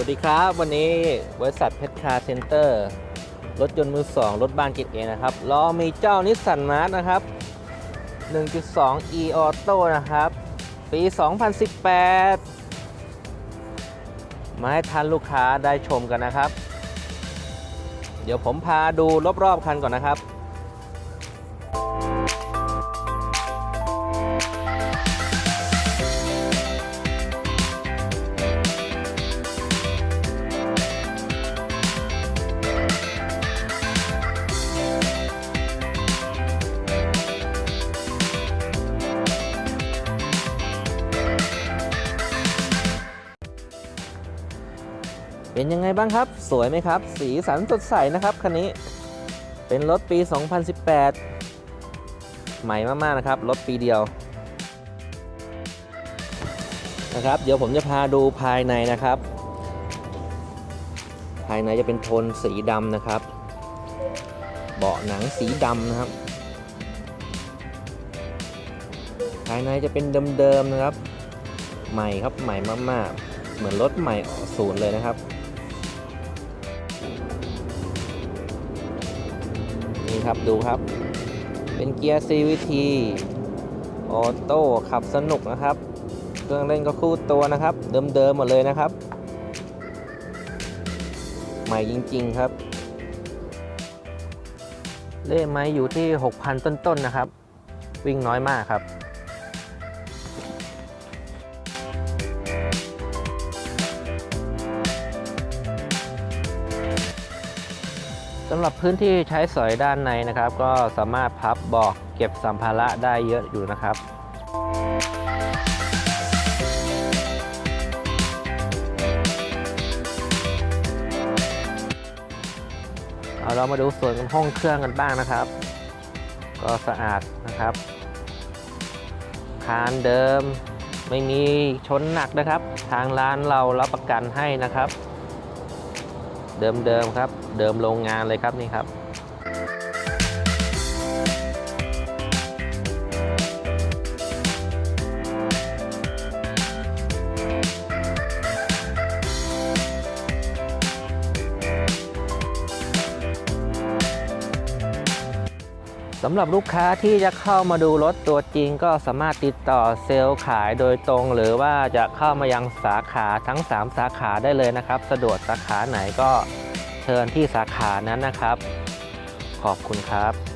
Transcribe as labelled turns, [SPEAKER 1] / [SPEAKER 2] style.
[SPEAKER 1] วัสดีครับ วันนี้บริษัทเพชรคาร์เซ็นเตอร์รถยนต์มือสองรถบ้านกิจเองนะครับล้อมีเจ้านิสสันมาร์นะครับ 1.2 e auto นะครับ ปี 2018 มาให้ทันลูกค้าได้ชมกันนะครับ เดี๋ยวผมพาดูรอบๆคันก่อนนะครับ เป็นยังไงบ้างครับ สวยไหมครับ สีสันสดใสนะครับคันนี้ เป็นรถปี 2018 ใหม่มากๆนะครับ รถปีเดียวนะครับ เดี๋ยวผมจะพาดูภายในนะครับ ภายในจะเป็นโทนสีดำนะครับ เบาะหนังสีดำนะครับ ภายในจะเป็นเดิมๆนะครับ ใหม่ครับใหม่มากๆ เหมือนรถใหม่ศูนย์เลยนะครับ ครับดูครับ เป็นเกียร์ CVT ออโต้ขับสนุกนะครับ เครื่องเล่นก็คู่ตัวนะครับ เดิมๆหมดเลยนะครับ ใหม่จริงๆครับ เล่ไม้อยู่ที่ 6,000 ต้นๆนะครับ วิ่งน้อยมากครับ สำหรับพื้นที่ใช้สอยด้านในนะครับ ก็สามารถพับเบอกเก็บสัมภาระได้เยอะอยู่นะครับเอาเรามาดูส่วนห้องเครื่องกันบ้างนะครับ ก็สะอาดนะครับ คานเดิมไม่มีชนหนักนะครับ ทางร้านเรารับประกันให้นะครับ เดิมๆครับ เดิมโรงงานเลยครับนี่ครับ สำหรับลูกค้าที่จะเข้ามาดูรถตัวจริงก็สามารถติดต่อเซลล์ขายโดยตรง หรือว่าจะเข้ามายังสาขาทั้ง 3 สาขาได้เลยนะครับ สะดวกสาขาไหนก็เชิญที่สาขานั้นนะครับ ขอบคุณครับ